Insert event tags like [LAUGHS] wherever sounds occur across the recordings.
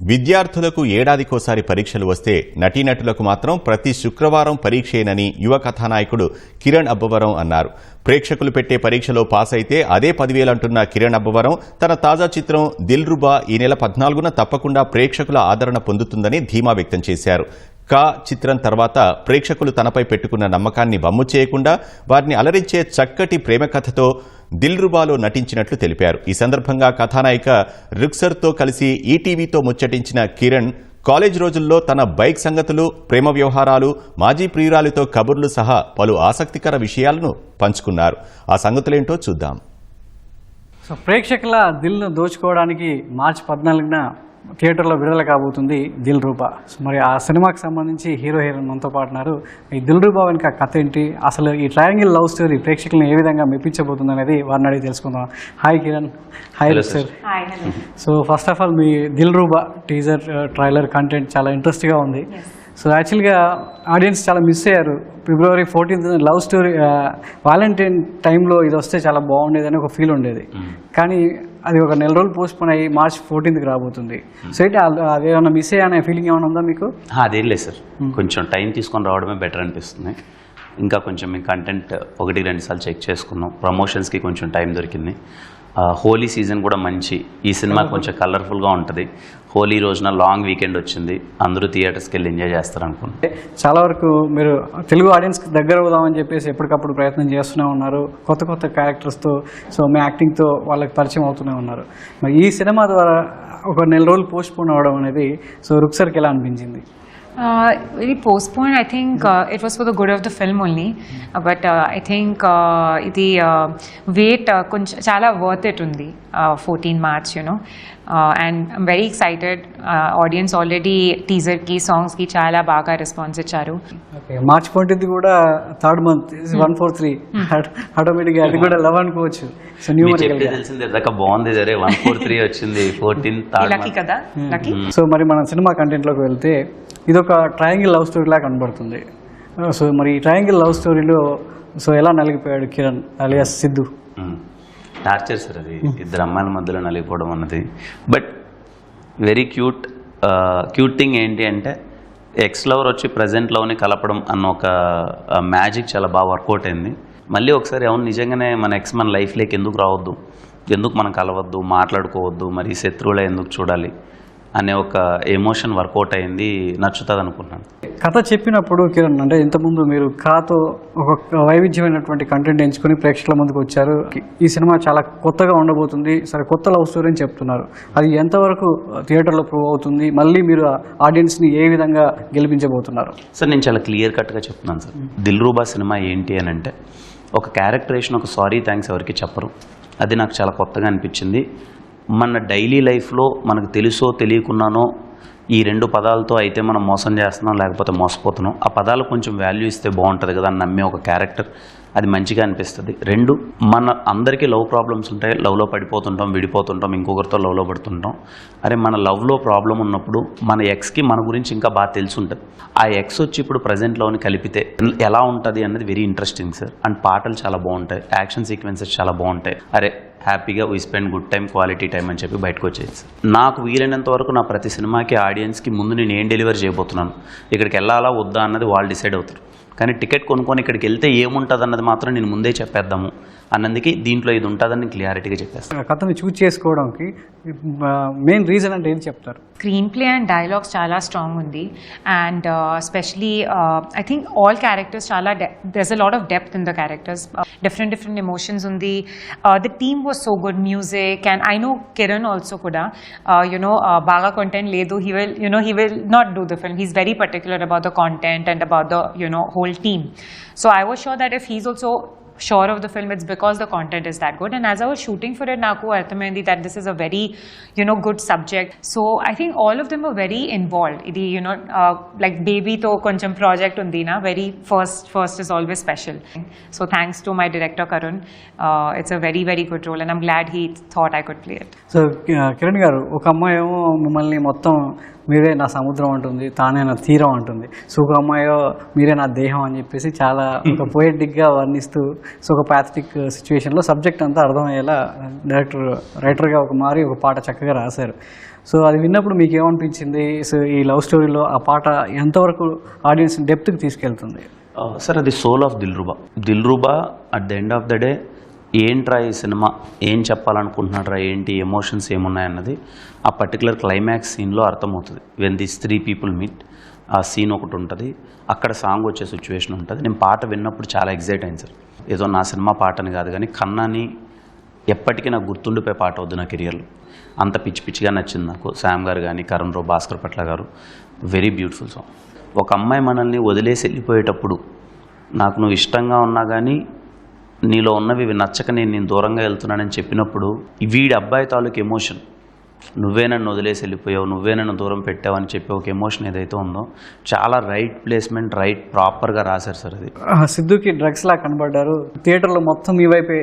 విద్యార్థులకు ఏడాదికోసారి పరీక్షలు వస్తే నటీనటులకు మాత్రం ప్రతి శుక్రవారం పరీక్షేనని యువ కథానాయకుడు కిరణ్ అబ్బవరం అన్నారు. ప్రేక్షకులు పెట్టే పరీక్షలో పాస్ అయితే అదే పదివేలంటున్న కిరణ్ అబ్బవరం తన తాజా చిత్రం దిల్ రుబా ఈ నెల పద్నాలుగున తప్పకుండా ప్రేక్షకుల ఆదరణ పొందుతుందని ధీమా వ్యక్తం చేశారు. కా చిత్రం తర్వాత ప్రేక్షకులు తనపై పెట్టుకున్న నమ్మకాన్ని బమ్ము చేయకుండా వారిని అలరించే చక్కటి ప్రేమ కథతో దిల్రుబాలో నటించినట్లు తెలిపారు. ఈ సందర్భంగా కథానాయిక రిక్సర్తో కలిసి ఈటీవీతో ముచ్చటించిన కిరణ్ కాలేజ్ రోజుల్లో తన బైక్ సంగతులు ప్రేమ వ్యవహారాలు మాజీ ప్రియురాలితో కబుర్లు సహా పలు ఆసక్తికర విషయాలను పంచుకున్నారు. ఆ సంగతులేంటో చూద్దాం. సో ప్రేక్షకుల దిల్ను దోచుకోవడానికి మార్చి పద్నాలుగున థియేటర్లో విడుదల కాబోతుంది దిల్ రూపా. సో మరి ఆ సినిమాకి సంబంధించి హీరో హీరోయిన్ మనతో పాటున్నారు ఈ దిల్ రూపా వెనుక కథ ఏంటి? అసలు ఈ ట్రయాంగిల్ లవ్ స్టోరీ ప్రేక్షకులను ఏ విధంగా మెప్పించబోతుంది అనేది వారిని అడిగి తెలుసుకుందాం. Hi Kiran. Hi sir so first of all me Dil Ruba teaser trailer content చాలా ఇంట్రెస్ట్గా ఉంది. సో యాక్చువల్గా ఆడియన్స్ చాలా మిస్ అయ్యారు. February fourteenth love story Valentine టైంలో ఇది వస్తే చాలా బాగుండేది అని ఒక ఫీల్ ఉండేది. కానీ అది ఒక నెల రోజులు పోస్ట్ పోన్ అయ్యి మార్చ్ ఫోర్టీన్త్కి రాబోతుంది. సో అయితే ఏమైనా మిస్ అయ్యా ఫీలింగ్ ఏమైనా ఉందా మీకు? అదేం లేదు సార్. కొంచెం టైం తీసుకొని రావడమే బెటర్ అనిపిస్తుంది. ఇంకా కొంచెం మీ కంటెంట్ ఒకటి రెండు సార్లు చెక్ చేసుకున్నాం ప్రమోషన్స్కి కొంచెం టైం దొరికింది. హోలీ సీజన్ కూడా మంచి. ఈ సినిమా కొంచెం కలర్ఫుల్గా ఉంటుంది. హోలీ రోజున లాంగ్ వీకెండ్ వచ్చింది. అందరూ థియేటర్స్కి వెళ్ళి ఎంజాయ్ చేస్తారు అనుకుంటున్నాను చాలా వరకు మీరు తెలుగు ఆడియన్స్కి దగ్గర అవుదామని చెప్పేసి ఎప్పటికప్పుడు ప్రయత్నం చేస్తూనే ఉన్నారు. కొత్త కొత్త క్యారెక్టర్స్తో సో మీ యాక్టింగ్తో వాళ్ళకి పరిచయం అవుతూనే ఉన్నారు. మరి ఈ సినిమా ద్వారా ఒక నెల రోజులు పోస్ట్ పోన్ అవ్వడం అనేది సో రుక్సర్కి ఎలా అనిపించింది? Uh, very postponed. I think uh, it was for the good of the film only. Uh, but uh, I think uh, the uh, wait uh, కొంచెం చాలా వర్త్ ఇట్ ఉంది fourteen March you know and very excited audience already టీజర్కి సాంగ్స్కి చాలా బాగా response ఇచ్చారు okay March fourteenth కూడా third month one four three ఆటోమేటిక్గా అది కూడా లవ్ అనుకోవచ్చు. సో న్యూ తెలిసింది బాగుంది సరే వన్ ఫోర్ త్రీ వచ్చింది ఫోర్టీన్ లక్కీ [LAUGHS] కదా? లక్కీ సో మరి మన సినిమా కంటెంట్లోకి వెళ్తే ఇది ఒక ట్రయాంగిల్ లవ్ స్టోరీలా కనబడుతుంది. సో మరి ఈ ట్రయాంగిల్ లవ్ స్టోరీలో సో ఎలా నలిగిపోయాడు Kiran alias Siddhu? Torture sir అది. ఇద్దరు అమ్మాయిల మధ్యలో నలిగిపోవడం అన్నది. But very cute cute thing ఏంటి అంటే ఎక్స్ లవర్ వచ్చి ప్రజెంట్ లవ్ని కలపడం అన్న ఒక మ్యాజిక్ చాలా బాగా వర్కౌట్ అయింది. మళ్ళీ ఒకసారి అవును నిజంగానే మన ఎక్స్ మన లైఫ్లోకి ఎందుకు రావద్దు? ఎందుకు మనం కలవద్దు? మాట్లాడుకోవద్దు? మరి శత్రువులే ఎందుకు చూడాలి? అనే ఒక ఎమోషన్ వర్కౌట్ అయింది నచ్చుతుంది అనుకున్నాను కథ చెప్పినప్పుడు కిరణ్ అంటే ఇంతకుముందు మీరు కథతో ఒక వైవిధ్యమైనటువంటి కంటెంట్ ఎంచుకొని ప్రేక్షకుల ముందుకు వచ్చారు. ఈ సినిమా చాలా కొత్తగా ఉండబోతుంది. సరే కొత్త లవ్ స్టోరీ అని చెప్తున్నారు. అది ఎంతవరకు థియేటర్లో ప్రూవ్ అవుతుంది? మళ్ళీ మీరు ఆడియన్స్ని ఏ విధంగా గెలిపించబోతున్నారు? సార్ నేను చాలా క్లియర్ కట్గా చెప్తున్నాను సార్. దిల్ రూబా సినిమా ఏంటి అని అంటే ఒక క్యారెక్టరేషన్ ఒక సారీ థ్యాంక్స్ ఎవరికి చెప్పరు. అది నాకు చాలా కొత్తగా అనిపించింది. మన డైలీ లైఫ్లో మనకు తెలుసో తెలియకున్నానో ఈ రెండు పదాలతో అయితే మనం మోసం చేస్తున్నాం లేకపోతే మోసపోతున్నాం. ఆ పదాలు కొంచెం వాల్యూ ఇస్తే బాగుంటుంది కదా అని నమ్మే ఒక క్యారెక్టర్ అది మంచిగా అనిపిస్తుంది. రెండు మన అందరికీ లవ్ ప్రాబ్లమ్స్ ఉంటాయి. లవ్లో పడిపోతుంటాం విడిపోతుంటాం ఇంకొకరితో లవ్లో పడుతుంటాం. అరే మన లవ్లో ప్రాబ్లం ఉన్నప్పుడు మన ఎక్స్కి మన గురించి ఇంకా బాగా తెలిసి ఉంటుంది ఆ ఎక్స్ వచ్చి ఇప్పుడు ప్రజెంట్లోని కలిపితే ఎలా ఉంటుంది అన్నది వెరీ ఇంట్రెస్టింగ్ సార్ అండ్ పాటలు చాలా బాగుంటాయి. యాక్షన్ సీక్వెన్సెస్ చాలా బాగుంటాయి. అరే హ్యాపీగా we spend good time quality time అని చెప్పి బయటకు వచ్చేది నాకు వీలైనంత వరకు నా ప్రతి సినిమాకి ఆడియన్స్కి ముందు నేను ఏం డెలివరీ చేయబోతున్నాను? ఇక్కడికి వెళ్ళాలా వద్దా అన్నది వాళ్ళు డిసైడ్ అవుతారు. కానీ టికెట్ కొనుక్కొని ఇక్కడికి వెళ్తే ఏముంటుంది అన్నది మాత్రం నేను ముందే చెప్పేద్దాము. అన్నందుకే దీంట్లో ఇది ఉంటుందని క్లియారిటీగా చెప్పేస్తాను కథని చూజ్ చేసుకోవడానికి మెయిన్ రీజన్ అంటే ఏం చెప్తారు? స్క్రీన్ ప్లే అండ్ డైలాగ్స్ చాలా స్ట్రాంగ్ ఉంది. And specially I think all characters చాలా there's a lot of depth in the characters different different emotions ఉంది. The team was so good music and I know Kiran also కూడా you know బాగా content లేదు. He will you know he will not do the film he's very particular about the content and about the you know whole team so I was sure that if he's also sure of the film it's because the content is that good and as i was shooting for it naku arthamendi that this is a very you know good subject so i think all of them are very involved ఇది you know uh, like baby to koncham project undi na very first first is always special so thanks to my director karun uh, it's a very very good role and i'm glad he thought i could play it so కి- కిరణ్ గారు ఒక అమ్మాయి ఏమో మిమ్మల్ని మొత్తం మీరే నా సముద్రం అంటుంది తానే నా తీరం అంటుంది. సో ఒక అమ్మాయో మీరే నా దేహం అని చెప్పేసి చాలా ఒక [LAUGHS] పోయటిక్గా వర్ణిస్తూ సో ఒక ప్యాథటిక్ సిచ్యువేషన్లో సబ్జెక్ట్ అంతా అర్థమయ్యేలా డైరెక్టర్ రైటర్గా ఒక మారి ఒక పాట చక్కగా రాశారు. సో అది విన్నప్పుడు మీకు ఏమనిపించింది సో ఈ లవ్ స్టోరీలో ఆ పాట ఎంతవరకు ఆడియన్స్ డెప్త్కి తీసుకెళ్తుంది? సార్ అది soul of Dilruba Dilruba at the end of the day ఏంట్రా ఈ సినిమా? ఏం చెప్పాలనుకుంటున్నాడ్రా? ఏంటి? ఎమోషన్స్ ఏమున్నాయన్నది ఆ పర్టికులర్ క్లైమాక్స్ సీన్లో అర్థమవుతుంది. When this three people meet ఆ సీన్ ఒకటి ఉంటుంది. అక్కడ సాంగ్ వచ్చే సిచ్యువేషన్ ఉంటుంది. నేను పాట విన్నప్పుడు చాలా ఎగ్జైట్ అయింది సార్. ఏదో నా సినిమా పాటని కాదు కానీ కన్నాని ఎప్పటికీ నాకు గుర్తుండిపోయే పాట వద్దు నా కెరియర్లో. అంత పిచ్చి పిచ్చిగా నచ్చింది నాకు. శామ్ గారు కానీ కరణ్ రావు భాస్కర్ పట్ల గారు. వెరీ బ్యూటిఫుల్ సాంగ్ ఒక అమ్మాయి మనల్ని వదిలేసి వెళ్ళిపోయేటప్పుడు నాకు నువ్వు ఇష్టంగా ఉన్నా కానీ నీలో ఉన్నవి ఇవి నచ్చక నేను నేను దూరంగా వెళ్తున్నానని చెప్పినప్పుడు వీడి అబ్బాయి తాలూకు ఎమోషన్. నువ్వే నన్ను వదిలేసి వెళ్ళిపోయావు నువ్వే నన్ను దూరం పెట్టావు అని చెప్పి ఒక ఎమోషన్ ఏదైతే ఉందో చాలా రైట్ ప్లేస్మెంట్ రైట్ ప్రాపర్గా రాశారు సార్ అది. ఆ, సిద్ధుకి డ్రగ్స్ లా కనబడ్డారు. థియేటర్లో మొత్తం మీ వైపే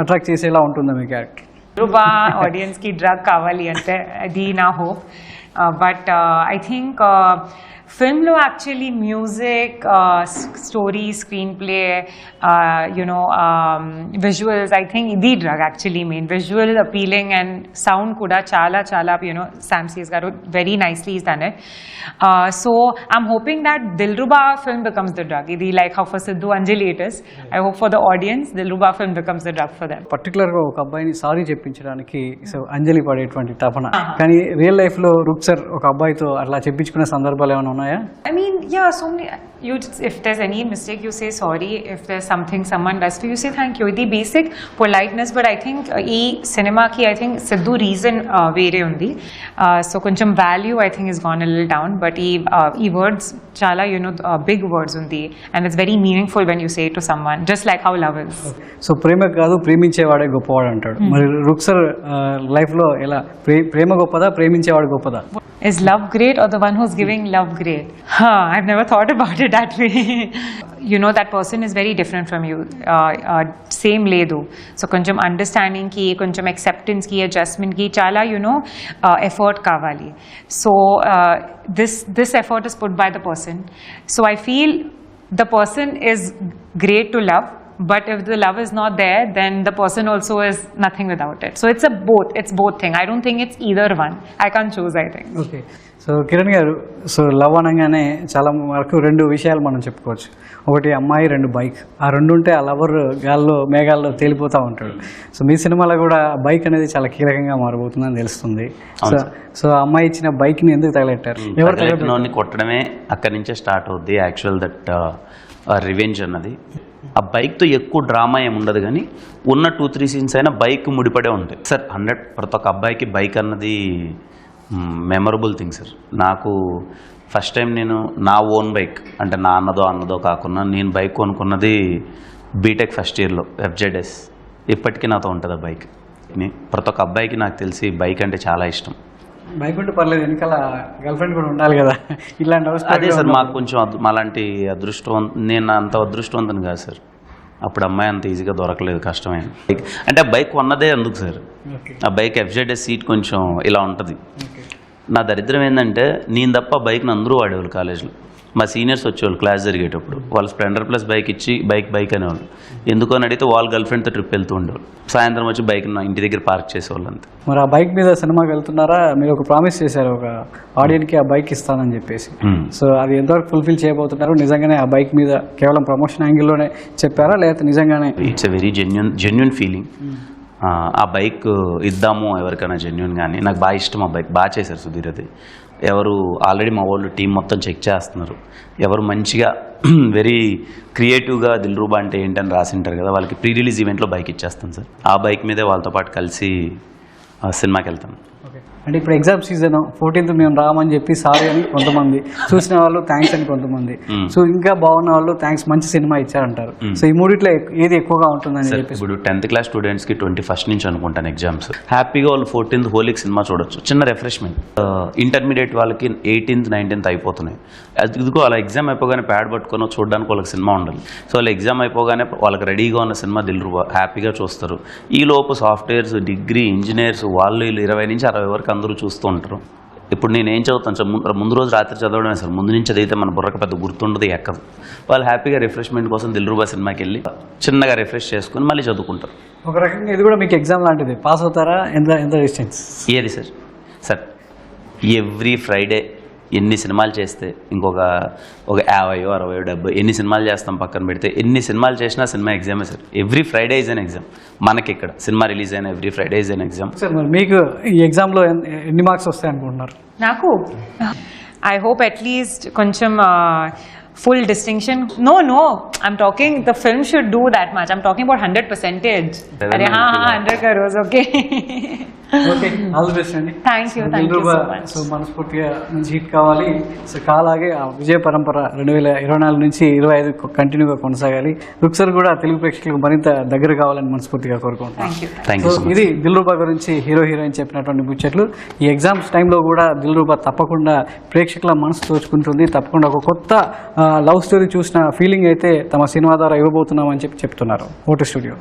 అట్రాక్ట్ చేసేలా ఉంటుందా మీ క్యారెక్టర్ రూబా ఆడియన్స్కి డ్రగ్ కావాలి అంటే అది నా hope but I think ఫిల్మ్లో actually music story screenplay you know visuals I think ఇది drug actually main visual appealing and sound కూడా చాలా చాలా యునో శామ్సీస్ గారు very nicely is it so I'm hoping that Dilruba film becomes the drug ఇది like how for Siddhu Anjali it is I hope for the audience Dilruba film becomes the drug for them పర్టికులర్గా ఒక అబ్బాయిని sorry చెప్పించడానికి so Anjali పడేటువంటి తపన. కానీ real లైఫ్లో రుక్సర్ ఒక అబ్బాయితో అట్లా చెప్పించుకునే సందర్భాలు ఏమైనా ఉన్నాయా? I mean, yeah, so many. You, just- if there's any mistake, you say sorry. If there's something someone does for you, say thank you. The basic politeness, but I think uh, ఈ సినిమాకి I think Siddhu reason వేరే ఉంది so కొంచెం value I think is gone lil down but ఈ ఈ words చాలా you know big words ఉంది and it's very meaningful when you say to someone just like how love is so ప్రేమ కాదు ప్రేమించేవాడే గొప్పవాడు అంటాడు మరి రుక్సర్ లైఫ్లో ఎలా ప్రే ప్రేమ గొప్పదా ప్రేమించేవాడు గొప్పదా Is love great or the one who's giving love great? Huh, I've never thought about it that way. you know, that person is very different from you. Uh, uh, same ledu. So, కొంచెం అండర్స్టాండింగ్కి కొంచెం acceptance కి adjustment కి చాలా you know uh, effort కావాలి. So, uh, this this effort is put by the person. So, I feel the person is great to love. But if the love is not there, then the person also is nothing without it. So it's a both. It's both thing. I don't think it's either one. I can't choose. I think. Okay so Kiran గారు so love అనగానే చాలా వరకు రెండు విషయాలు మనం చెప్పుకోవచ్చు ఒకటి అమ్మాయి రెండు బైక్ ఆ రెండు ఉంటే ఆ లవర్ గాల్లో మేఘాల్లో తేలిపోతూ ఉంటాడు సో మీ సినిమాలో కూడా బైక్ అనేది చాలా కీలకంగా మారబోతుందని తెలుస్తుంది సో సో ఆ అమ్మాయి ఇచ్చిన బైక్ని ఎందుకు తగలెట్టారు ఎవరు తగలెట్టారు తగలెట్టినోడిని కొట్టడమే అక్కడి నుంచే స్టార్ట్ అవుద్ది యాక్చువల్ దట్ రివెంజ్ అన్నది ఆ బైక్తో ఎక్కువ డ్రామా ఏమి ఉండదు కానీ ఉన్న టూ త్రీ సీన్స్ అయినా బైక్ ముడిపడే ఉంటాయి. సార్ హండ్రెడ్ ప్రతి ఒక్క అబ్బాయికి బైక్ అన్నది మెమరబుల్ థింగ్ సార్. నాకు ఫస్ట్ టైం నేను నా ఓన్ బైక్ అంటే నా అన్నదో అన్నదో కాకుండా నేను బైక్ కొనుక్కున్నది బీటెక్ ఫస్ట్ ఇయర్లో ఎఫ్జెడ్ఎస్. ఇప్పటికీ నాతో ఉంటుంది ఆ బైక్. ప్రతి ఒక్క అబ్బాయికి నాకు తెలిసి బైక్ అంటే చాలా ఇష్టం. బైక్ ఉంటే పర్లేదు వెనకాల గర్ల్ ఫ్రెండ్ కూడా ఉండాలి కదా. [LAUGHS] ఇలాంటి అవసరం అదే సార్ మాకు కొంచెం మాలాంటి అదృష్టవంత నేను అంత అదృష్టవంతుని కాదు సార్. అప్పుడు అమ్మాయి అంత ఈజీగా దొరకలేదు కష్టమైంది బైక్ అంటే ఆ బైక్ ఉన్నదే అందుకు సార్. ఆ బైక్ ఎఫ్జెడ్ఎస్ సీట్ కొంచెం ఇలా ఉంటుంది. నా దరిద్రం ఏంటంటే నేను తప్ప బైక్ని అందరూ వాడేవాళ్ళు కాలేజ్లో మా సీనియర్స్ వచ్చేవాళ్ళు క్లాస్ జరిగేటప్పుడు. వాళ్ళు స్ప్లెండర్ ప్లస్ బైక్ ఇచ్చి బైక్ బైక్ అనేవాళ్ళు. ఎందుకు అని అడిగితే వాళ్ళ గర్ల్ ఫ్రెండ్తో ట్రిప్ వెళ్తూ ఉండేవాళ్ళు. సాయంత్రం వచ్చి బైక్ నా ఇంటి దగ్గర పార్క్ చేసేవాళ్ళు అంతే మరి ఆ బైక్ మీద సినిమాకి వెళ్తున్నారా? మీరు ఒక ప్రామిస్ చేశారు ఒక ఆడియన్కి ఆ బైక్ ఇస్తానని చెప్పేసి. సో అది ఎంతవరకు ఫుల్ఫిల్ చేయబోతున్నారు? నిజంగానే ఆ బైక్ మీద కేవలం ప్రమోషన్ యాంగిల్లోనే చెప్పారా? లేకపోతే నిజంగానే it's a very genuine genuine feeling ఆ బైక్ ఇద్దాము ఎవరికైనా జెన్యున్ కానీ నాకు బాగా ఇష్టం ఆ బైక్ బాగా చేశారు సుధీర్ అది. ఎవరు ఆల్రెడీ మా వాళ్ళు టీం మొత్తం చెక్ చేస్తున్నారు. ఎవరు మంచిగా [CLEARS THROAT] వెరీ క్రియేటివ్గా దిల్రూబా అంటే ఏంటని రాసింటారు కదా వాళ్ళకి ప్రీ రిలీజ్ ఈవెంట్లో బైక్ ఇచ్చేస్తాను సార్. ఆ బైక్ మీదే వాళ్ళతో పాటు కలిసి సినిమాకి వెళ్తాను అంటే ఇప్పుడు ఎగ్జామ్ సీజన్ ఫోర్టీన్త్ మేము రామని చెప్పి సారీ అని కొంతమంది చూసిన వాళ్ళు థ్యాంక్స్ అని కొంతమంది. Hmm. సో ఇంకా బాగున్న వాళ్ళు థ్యాంక్స్ మంచి సినిమా ఇచ్చారంటారు. సో ఈ మూడిట్లో ఏది ఎక్కువగా ఉంటుందని సార్ చెప్పేసి. ఇప్పుడు టెన్త్ క్లాస్ స్టూడెంట్స్కి ట్వంటీ ఫస్ట్ నుంచి అనుకుంటాను ఎగ్జామ్స్ హ్యాపీగా వాళ్ళు ఫోర్టీన్త్ హోలీకి సినిమా చూడొచ్చు. చిన్న రిఫ్రెష్మెంట్ ఇంటర్మీడియట్ వాళ్ళకి ఎయిటీన్త్ నైన్టీన్త్ అయిపోతున్నాయి. అది ఇదిగో అలా ఎగ్జామ్ అయిపోగానే ప్యాడ్ పట్టుకొని చూడడానికి వాళ్ళకి సినిమా ఉండాలి. సో వాళ్ళ ఎగ్జామ్ అయిపోగానే వాళ్ళకి రెడీగా ఉన్న సినిమా దిల్రు హ్యాపీగా చూస్తారు. ఈ లోపు సాఫ్ట్వేర్స్ డిగ్రీ ఇంజనీర్స్ వాళ్ళు వీళ్ళు ఇరవై నుంచి అరవై వరకు అందరూ చూస్తూ ఉంటారు. ఇప్పుడు నేను ఏం చదువుతాను ముందు రోజు రాత్రి చదవడమే సార్. ముందు నుంచి చదివితే మన బుర్రకు పెద్ద గుర్తుండదు ఎక్కదు. వాళ్ళు హ్యాపీగా రిఫ్రెష్మెంట్ కోసం దిల్రుబా సినిమాకి వెళ్ళి చిన్నగా రిఫ్రెష్ చేసుకుని మళ్ళీ చదువుకుంటారు. ఒక రకంగా ఇది కూడా మీకు ఎగ్జామ్ లాంటిది. పాస్ అవుతారా? ఎంత ఎంత డిస్టెన్స్? ఏది సార్? సార్ ఎవ్రీ ఫ్రైడే ఎన్ని సినిమాలు చేస్తే ఇంకొక ఒక యాభైయో అరవయో డెబ్బై ఎన్ని సినిమాలు చేస్తాం పక్కన పెడితే ఎన్ని సినిమాలు చేసినా cinema ఎగ్జామే sir. Every Friday is an exam మనకి ఇక్కడ సినిమా రిలీజ్ అయిన every Friday is an exam sir మరి మీకు ఈ ఎగ్జామ్లో ఎన్- ఎన్ని మార్క్స్ వస్తాయి అనుకుంటున్నారు? నాకు? ఐ హోప్ అట్లీస్ట్ కొంచెం full distinction no no I'm talking the film should do that much I'm talking about hundred percentage అరే హా hundred crores okay okay all the best అండి. సో మనస్ఫూర్తిగా మంచి హిట్ కావాలి. సో కాలాగే ఆ విజయ పరంపర రెండు వేల ఇరవై నాలుగు నుంచి ఇరవై ఐదు కంటిన్యూగా కొనసాగాలి. రుక్సర్ కూడా తెలుగు ప్రేక్షకులకు మరింత దగ్గర కావాలని మనస్ఫూర్తిగా కోరుకుంటున్నాను. థ్యాంక్ సో ఇది దిల్ రూబా గురించి హీరో హీరోయిన్ చెప్పినటువంటి ముచ్చట్లు. ఈ ఎగ్జామ్స్ టైంలో కూడా దిల్ రూబా తప్పకుండా ప్రేక్షకుల మనసు దోచుకుంటుంది తప్పకుండా ఒక కొత్త లవ్ స్టోరీ చూసిన ఫీలింగ్ అయితే తమ సినిమా ద్వారా ఇవ్వబోతున్నామని చెప్పి చెప్తున్నారు. Vote studio